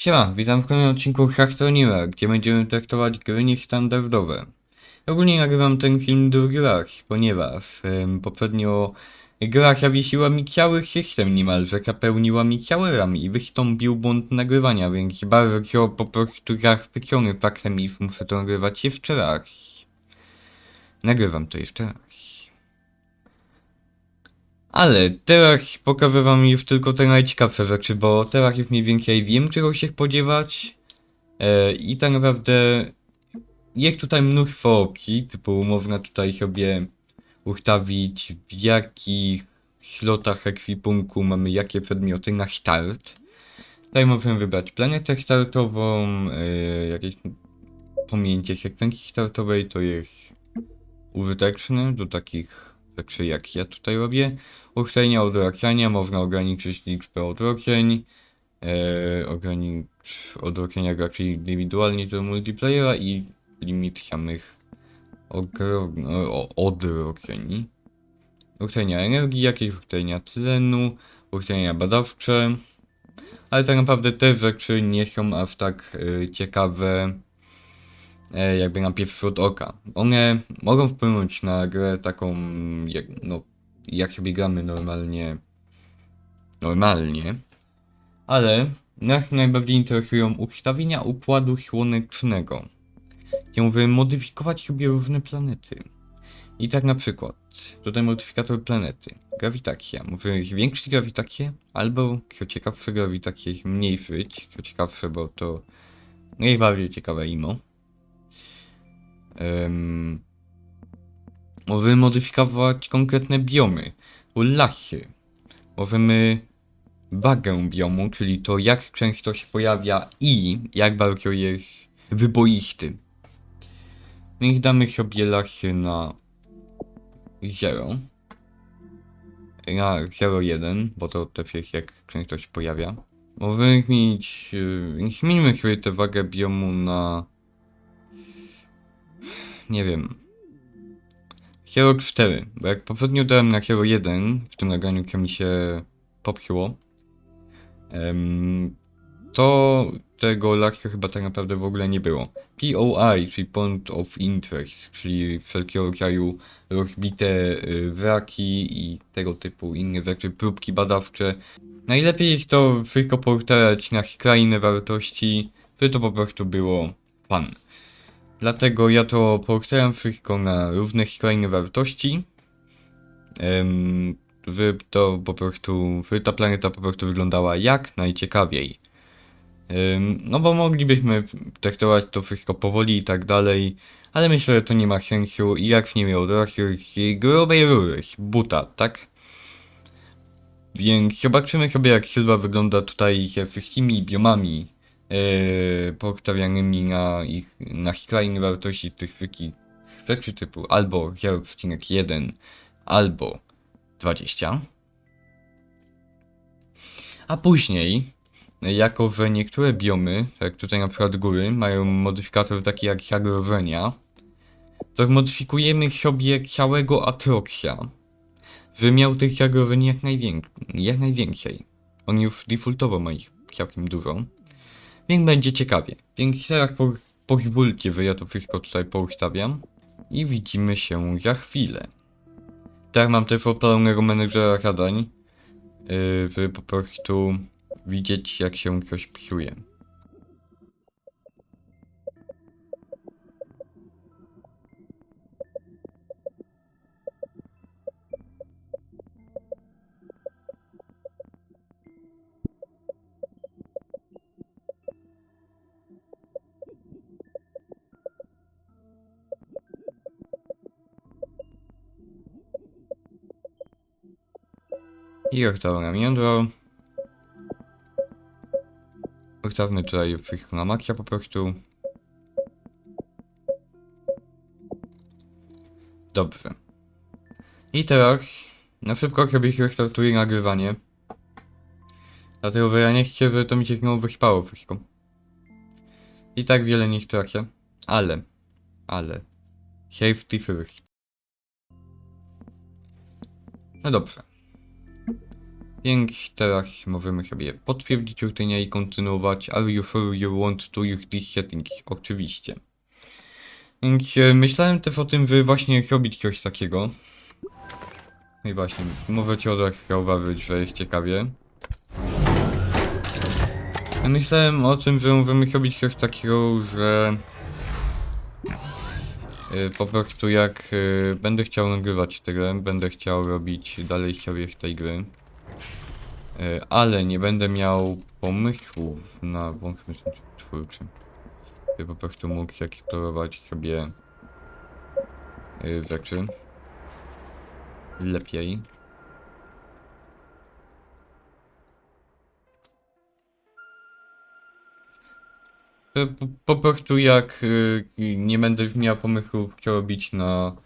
Siema, witam w kolejnym odcinku Hachtroniła, gdzie będziemy traktować gry niestandardowe. Ogólnie nagrywam ten film drugi raz, ponieważ em, poprzednio gra zawiesiła mi cały system niemalże, zapełniła mi cały RAM i wystąpił błąd nagrywania, więc bardzo po prostu zachwycony faktem, iż muszę to nagrywać jeszcze raz. Nagrywam to jeszcze raz. Ale teraz pokażę wam już tylko te najciekawsze rzeczy, bo teraz już mniej więcej wiem czego się spodziewać. E, I tak naprawdę jest tutaj mnóstwo opcji, typu można tutaj sobie ustawić w jakich slotach ekwipunku mamy jakie przedmioty na start. Tutaj możemy wybrać planetę startową, e, jakieś pominięcie sekwencji startowej, to jest użyteczne do takich rzeczy jak ja tutaj robię. Uchylenia odwracania, można ograniczyć liczbę odwróceń, e, ograniczyć odwrócenia graczy indywidualnie do multiplayera i limit samych ogro- o- odwróceń. Uchylenia energii, jakieś uchylenia tlenu, uchylenia badawcze, ale tak naprawdę te rzeczy nie są aż tak e, ciekawe jakby na pierwszy rzut oka. One mogą wpłynąć na grę taką, jak, no, jak sobie gramy normalnie, normalnie, ale nas najbardziej interesują ustawienia układu słonecznego, możemy modyfikować sobie różne planety. I tak na przykład, tutaj modyfikator planety, grawitacja. Możemy zwiększyć grawitację, albo, co ciekawsze, grawitację zmniejszyć. Co ciekawsze, bo to najbardziej ciekawe imo. Em, możemy modyfikować konkretne biomy, lasy. Możemy wagę biomu, czyli to jak często się pojawia i jak bardzo jest wyboisty. Więc damy sobie lasy na 0. Na 0,1, bo to też jest jak często się pojawia. Możemy zmienić, yy, zmienimy sobie tę wagę biomu na nie wiem. Hero 4, bo jak poprzednio dałem na Hero 1, w tym nagraniu, które mi się em, to tego lasu chyba tak naprawdę w ogóle nie było. POI, czyli Point of Interest, czyli wszelkiego rodzaju rozbite y, wraki i tego typu inne rzeczy, próbki badawcze. Najlepiej jest to wszystko portać na skrajne wartości, by to po prostu było fun. Dlatego ja to portałem wszystko na równe skrajne wartości. Żeby to po prostu, ta planeta po prostu wyglądała jak najciekawiej. No bo moglibyśmy traktować to wszystko powoli i tak dalej, ale myślę, że to nie ma sensu i jak nie miał dorosłych grubej rury, buta, tak? Więc zobaczymy sobie jak Sylwa wygląda tutaj ze wszystkimi biomami postawianymi na ich na skrajne wartości tych wszystkich rzeczy typu albo 0,1 albo 20. A później, jako że niektóre biomy, jak tutaj na przykład góry, mają modyfikator taki jak zagrożenia, to modyfikujemy sobie całego Atroxia, żeby miał tych zagrożeń jak, najwięk jak najwięcej. On już defaultowo ma ich całkiem dużo. Więc będzie ciekawie. Więc teraz po, pozwólcie, że ja to wszystko tutaj poustawiam. I widzimy się za chwilę. Tak mam też odpalonego menedżera zadań, yy, żeby po prostu widzieć jak się coś psuje. I odstawiam jądro. Ustawmy tutaj wszystko na maksa po prostu. Dobrze. I teraz na szybko sobie restartuję nagrywanie. Dlatego, że ja nie chcę, żeby to mi się znowu wyśpało wszystko. I tak wiele nie stracę. Ale, ale, safety first. No dobrze. Więc teraz możemy sobie potwierdzić urtenia i kontynuować. Are you sure you want to use these settings? Oczywiście. Więc e, myślałem też o tym, by właśnie robić coś takiego. No i właśnie, możecie od razu zauważyć, że jest ciekawie. Myślałem o tym, że możemy robić coś takiego, że y, po prostu jak y, będę chciał nagrywać tę grę, będę chciał robić dalej sobie z tej gry, ale nie będę miał pomysłów na błąd myślę twórczy. By po prostu mógł eksplorować sobie y, rzeczy lepiej. Po, po, po prostu jak nie będę miał pomysłów co robić na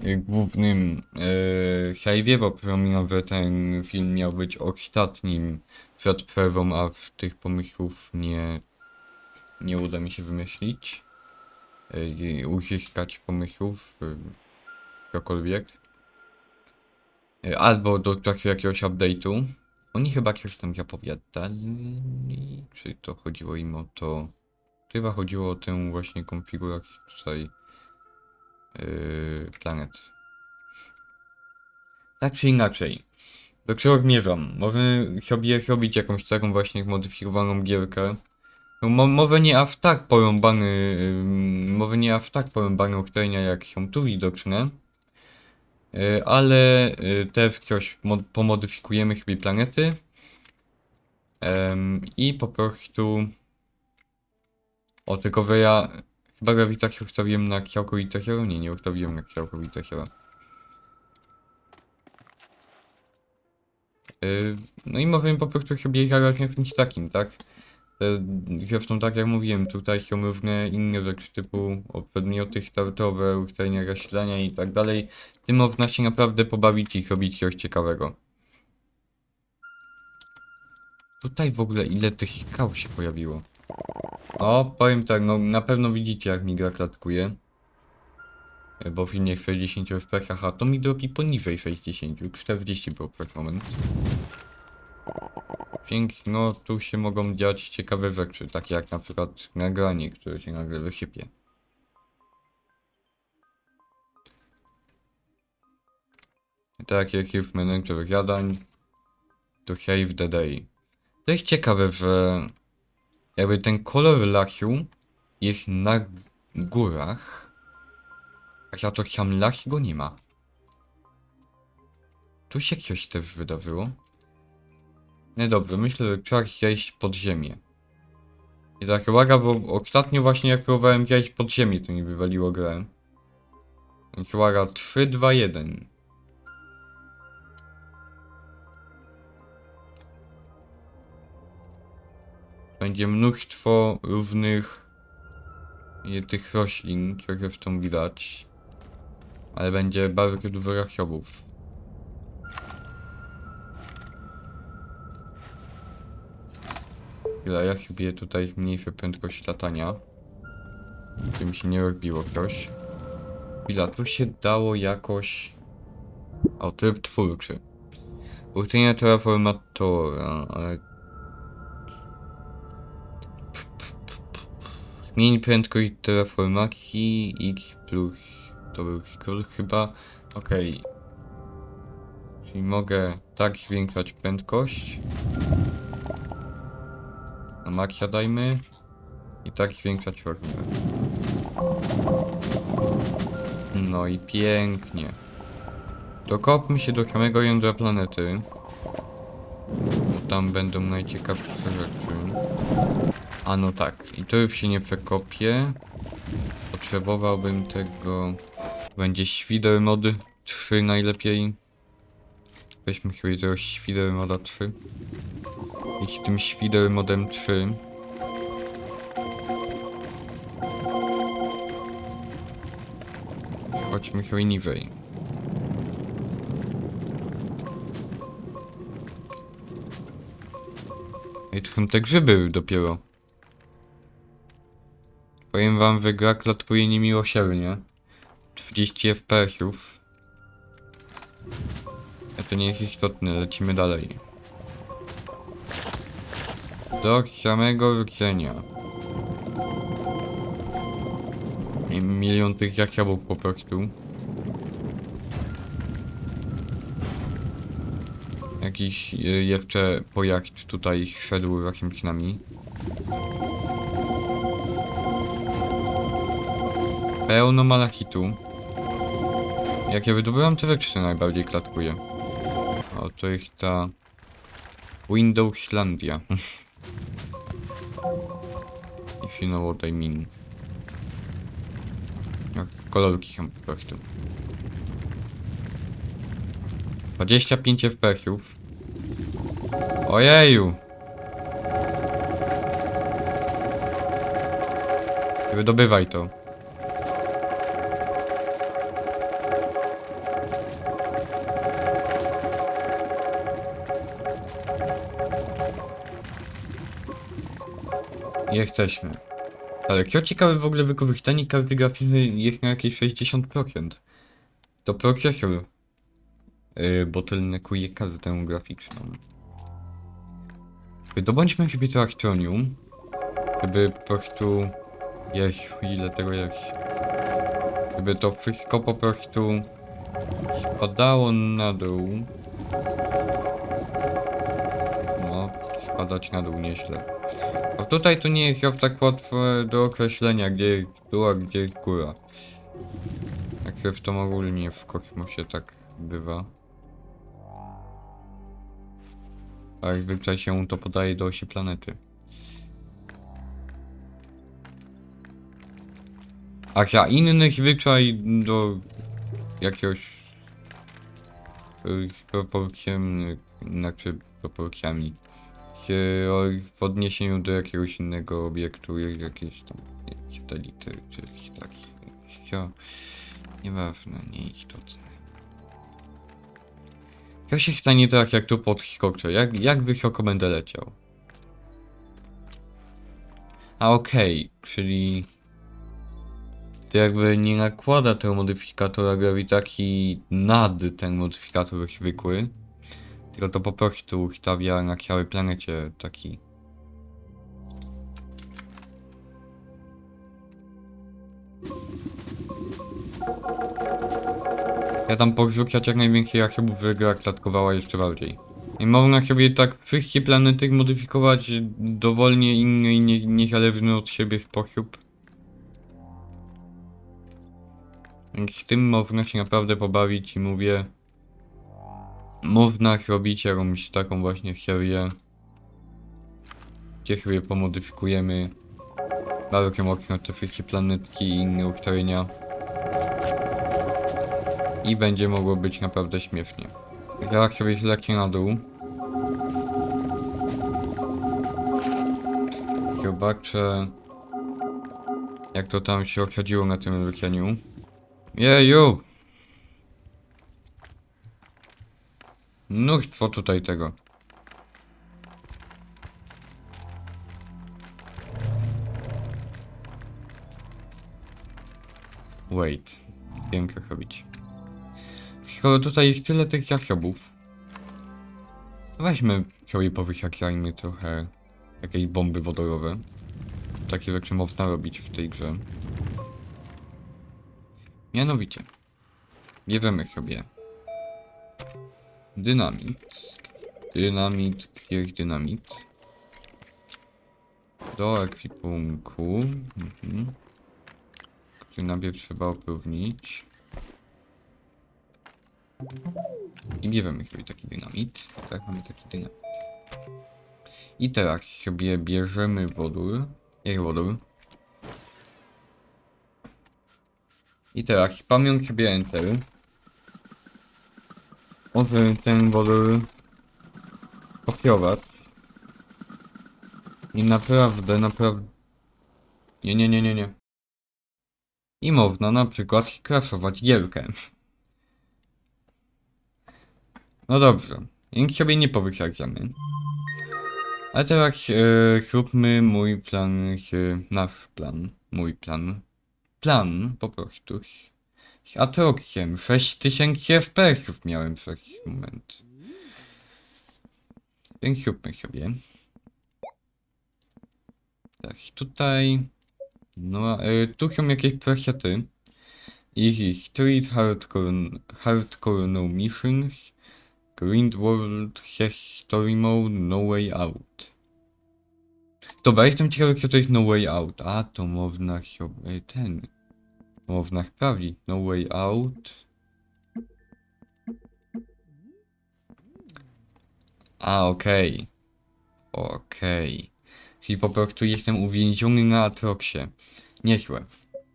głównym y, save'ie, bo że ten film miał być ostatnim przed przerwą, a w tych pomysłów nie, nie uda mi się wymyślić. Y, uzyskać pomysłów, y, cokolwiek. Y, Albo do czasu jakiegoś update'u. Oni chyba coś tam zapowiadali, czy to chodziło im o to... Chyba chodziło o tę właśnie konfigurację tutaj yy, planet. Tak czy inaczej, do czego zmierzam? Możemy sobie robić jakąś taką właśnie modyfikowaną gierkę. No, mo może nie aż tak porąbany, yy, może nie aż tak porąbane uchytlenia jak są tu widoczne. Yy, ale yy, też coś mod pomodyfikujemy sobie planety. Em, I po prostu o, tylko ja chyba grawitację ustawiłem na całkowite zero? Nie, nie ustawiłem na całkowite zero. Yy, no i możemy po prostu sobie zagrać na czymś takim, tak? Zresztą tak jak mówiłem, tutaj są różne inne rzeczy typu przedmioty startowe, ustalenia zasilania i tak dalej. Tym można się naprawdę pobawić i zrobić coś ciekawego. Tutaj w ogóle ile tych skał się pojawiło. O, powiem tak, no na pewno widzicie jak mi gra klatkuje. E, Bo w w 60 fps, a to mi drogi poniżej 60, 40 był przez moment. Więc no tu się mogą dziać ciekawe rzeczy, takie jak na przykład nagranie, które się nagle wysypie. Tak jak jest menedżer zadań, to save the day. To jest ciekawe, że jakby ten kolor lasu jest na górach, a za to sam las go nie ma. Tu się coś też wydarzyło. Nie dobrze, myślę, że trzeba zejść pod ziemię. I tak uwaga, bo ostatnio właśnie jak próbowałem zejść pod ziemię, to mi wywaliło grę. Więc uwaga, 3, 2, 1. Będzie mnóstwo różnych i tych roślin, które zresztą widać. Ale będzie bardzo dużo zasobów. Chwila, ja sobie tutaj zmniejszę prędkość latania. Żeby mi się nie robiło coś. Chwila, tu się dało jakoś... O, tryb twórczy. Uczynienia terraformatora, ale Zmień prędkość terraformacji X plus to był scroll chyba. Okej. Czyli mogę tak zwiększać prędkość. Na maksa dajmy. I tak zwiększać formę. No i pięknie. Dokopmy się do samego jądra planety. Bo tam będą najciekawsze rzeczy. A no tak, i to już się nie przekopię. Potrzebowałbym tego... Będzie świder mod 3 najlepiej. Weźmy sobie tego świder moda 3. I z tym świder modem 3. Chodźmy sobie niżej. I tu są te grzyby dopiero. Powiem wam, że gra klatkuje niemiłosiernie. 30 FPS-ów. To nie jest istotne, lecimy dalej. Do samego rdzenia. Milion tych zasobów po prostu. Jakiś y, jeszcze pojazd tutaj szedł jakimś nami. Pełno malachitu. Jak ja wydobyłam te rzeczy, najbardziej klatkuje. O, to jest ta... Windowslandia. If you know what I mean. Jak kolorki są po prostu. 25 FPS-ów. Ojeju! Wydobywaj to. Jesteśmy. Ale co ciekawe w ogóle wykorzystanie karty graficznej jest na jakieś 60%. To procesor yy, bottleneckuje kartę graficzną. Wydobądźmy sobie to Astronium, żeby po prostu... Jest, ile tego jest. Żeby to wszystko po prostu spadało na dół. No, spadać na dół nieźle. A tutaj to nie jest aż tak łatwe do określenia, gdzie jest dół, a gdzie jest góra. Jak zresztą ogólnie w kosmosie tak bywa. A jak zwykle się to podaje do osi planety. A za inny zwyczaj do jakiegoś y, z proporcjami, znaczy proporcjami w odniesieniu do jakiegoś innego obiektu, jak jakieś tam satelity, czy takie. Co? Nieważne, nieistotne. Co się stanie tak, jak tu podskoczę? Jak, jak wysoko będę leciał? A okej, czyli... To jakby nie nakłada tego modyfikatora grawitacji nad ten modyfikator zwykły, tylko to po prostu stawia na całej planecie taki... Ja tam porzucać jak najwięcej zasobów, żeby gra klatkowała jeszcze bardziej. I można sobie tak wszystkie planety modyfikować dowolnie inny i nie, niezależny od siebie sposób. Więc z tym można się naprawdę pobawić i mówię... Można robić jakąś taką właśnie serię, gdzie sobie pomodyfikujemy bardzo mocno te wszystkie planetki i inne ustawienia. I będzie mogło być naprawdę śmiesznie. Zaraz sobie zlecie na dół. Zobaczę jak to tam się osadziło na tym leczeniu. Jeju! Mnóstwo tutaj tego. Wait. Wiem jak robić. Skoro tutaj jest tyle tych zasobów, weźmy sobie powysiakajmy trochę jakiejś bomby wodorowe. Takie rzeczy można robić w tej grze. Mianowicie, bierzemy sobie dynamit, dynamit, gdzie jest dynamit, do ekwipunku, mhm. który najpierw trzeba opróżnić. I bierzemy sobie taki dynamit. Tak, mamy taki dynamit. I teraz sobie bierzemy wodór. Jak wodór? I teraz pamięć sobie Enter. Może ten wodór kopiować. I naprawdę, naprawdę... Nie, nie, nie, nie, nie. I można na przykład crashować gierkę. No dobrze, więc sobie nie powysiakamy. A teraz e, zróbmy mój plan, e, nasz plan, mój plan. Plan po prostu. Z- Atroxiem. 6000 FPS-ów miałem przez moment. Więc zróbmy sobie. Tak, tutaj... No, e, tu są jakieś presety. Easy Street, Hardcore, hardcore No Missions, Grind World, Story Mode, No Way Out. Dobra, jestem ciekawy, co to jest No Way Out. A, to można się... e, Można sprawdzić. No Way Out. A, okej. Okej. Czyli po prostu jestem uwięziony na Atroxie. Niezłe.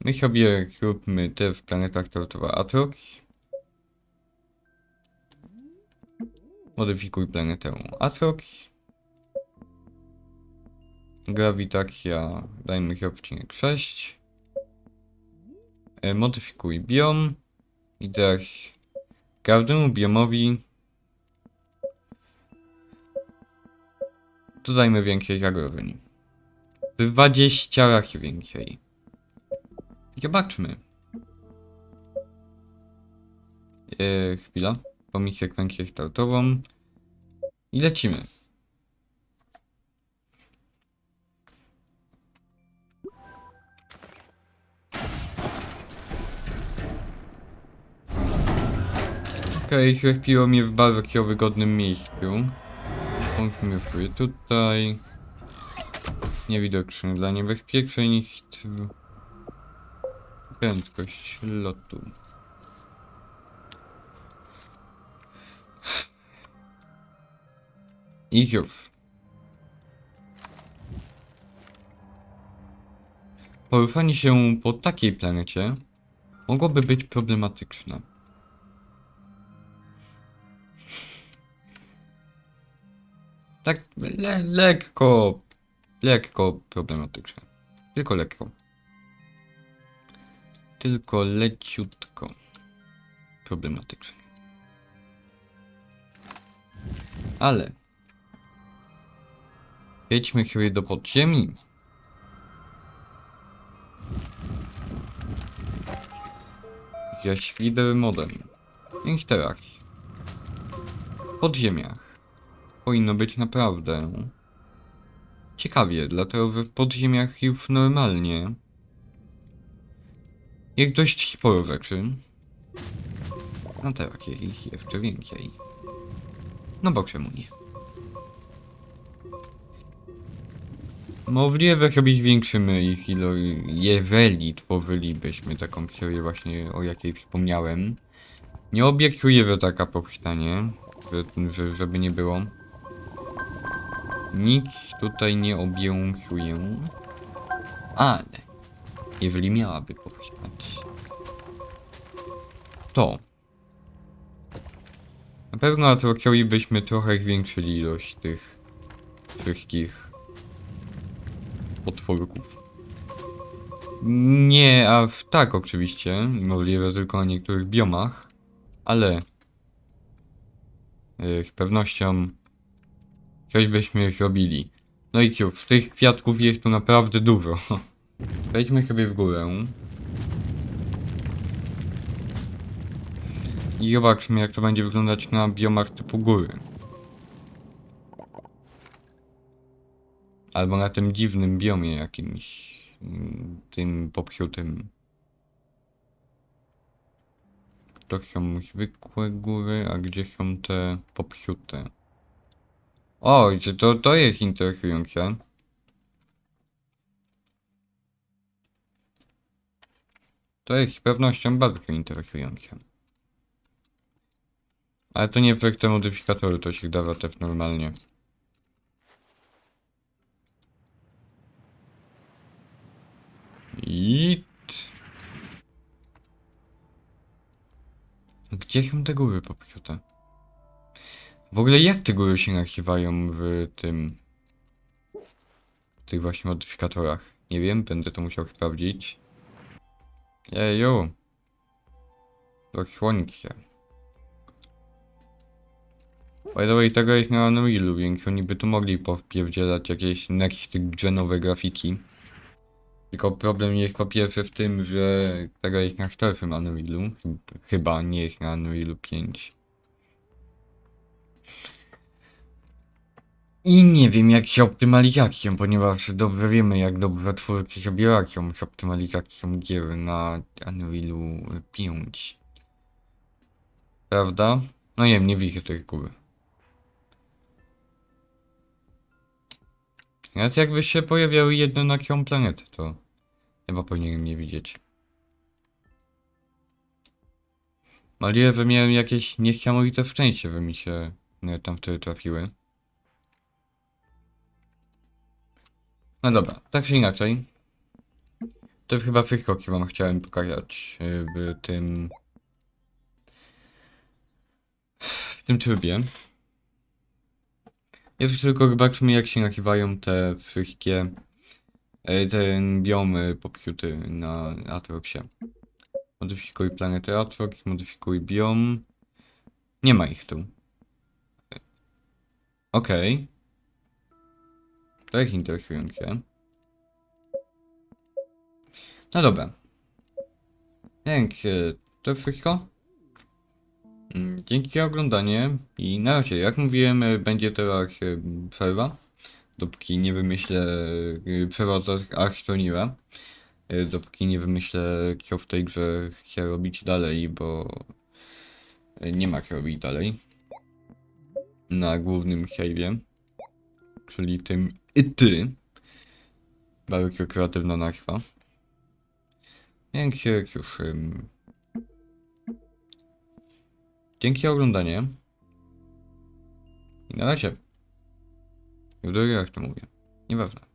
My sobie zróbmy te w planetach tortowa Atrox. Modyfikuj planetę Atrox. Grawitacja, dajmy się odcinek 6. E, modyfikuj biom. I teraz każdemu biomowi dodajmy więcej zagrożeń. 20 razy więcej. Zobaczmy. E, chwila. Pomij sekwencję startową. I lecimy. Okej, okay, chwilą mnie w bardzo wygodnym miejscu. Sobie tutaj. Niewidoczny dla niebezpieczeństw. Prędkość lotu. I już. Poruszanie się po takiej planecie mogłoby być problematyczne. Tak le lekko, lekko problematyczne. Tylko lekko. Tylko leciutko problematyczne. Ale Jedźmy sobie do podziemi. Ze świder modem. W podziemiach. Powinno być naprawdę ciekawie, dlatego w podziemiach już normalnie jest dość sporo rzeczy. A teraz jest ich jeszcze więcej. No bo czemu nie? Możliwe, że zwiększymy ich ilość, jeżeli tworzylibyśmy taką serię właśnie, o jakiej wspomniałem. Nie obiecuję, że taka powstanie, że, że, żeby nie było. Nic tutaj nie obiecuję. Ale, jeżeli miałaby powstać, to na pewno byśmy trochę zwiększyli ilość tych wszystkich potworków. Nie aż tak oczywiście, możliwe tylko na niektórych biomach, ale e, z pewnością coś byśmy zrobili. No i cóż, tych kwiatków jest tu naprawdę dużo. Wejdźmy sobie w górę. I zobaczmy jak to będzie wyglądać na biomach typu góry. Albo na tym dziwnym biomie jakimś. mm, Tym popsiutym. To są zwykłe góry, a gdzie są te popsiute? O, to, to jest interesujące. To jest z pewnością bardzo interesujące. Ale to nie efekty modyfikatoru, to się dawa też normalnie. I... Gdzie są te góry popchute? W ogóle jak te góry się nazywają w tym... W tych właśnie modyfikatorach? Nie wiem, będę to musiał sprawdzić. Eju! Rozsłonić się. By the way, tego jest na Unrealu, więc oni by tu mogli powpierdzielać jakieś next genowe grafiki. Tylko problem jest po pierwsze w tym, że tego jest na czwartym Unrealu. Chyb- Chyba nie jest na Unrealu 5. I nie wiem jak się optymalizacją, ponieważ dobrze wiemy jak dobrze twórcy sobie radzą z optymalizacją gier na Unrealu 5. Prawda? No nie wiem, nie widzę tej góry. Teraz jakby się pojawiały jedne na którą planetę, to chyba powinienem nie widzieć. Malię, że miałem jakieś niesamowite szczęście, że mi się tam wtedy trafiły. No dobra, tak czy inaczej. To chyba wszystko, co wam chciałem pokazać e, w tym... w tym trybie. Jeszcze tylko zobaczmy jak się nazywają te wszystkie e, te biomy popsute na Atroxie. Modyfikuj planetę Atrox, modyfikuj biom. Nie ma ich tu. Okej. To jest interesujące. No dobra. Więc e, to wszystko. Mm, Dzięki za oglądanie i na razie, jak mówiłem, e, będzie teraz e, przerwa. Dopóki nie wymyślę przerwa od Arstonira. E, Dopóki nie wymyślę, co w tej grze chcę robić dalej, bo nie ma co robić dalej. Na głównym save'ie. Czyli tym i ty. Bardzo kreatywna nazwa. Więc e, cóż. ym, Dzięki za oglądanie. I na razie. W drugi raz to mówię. Nieważne.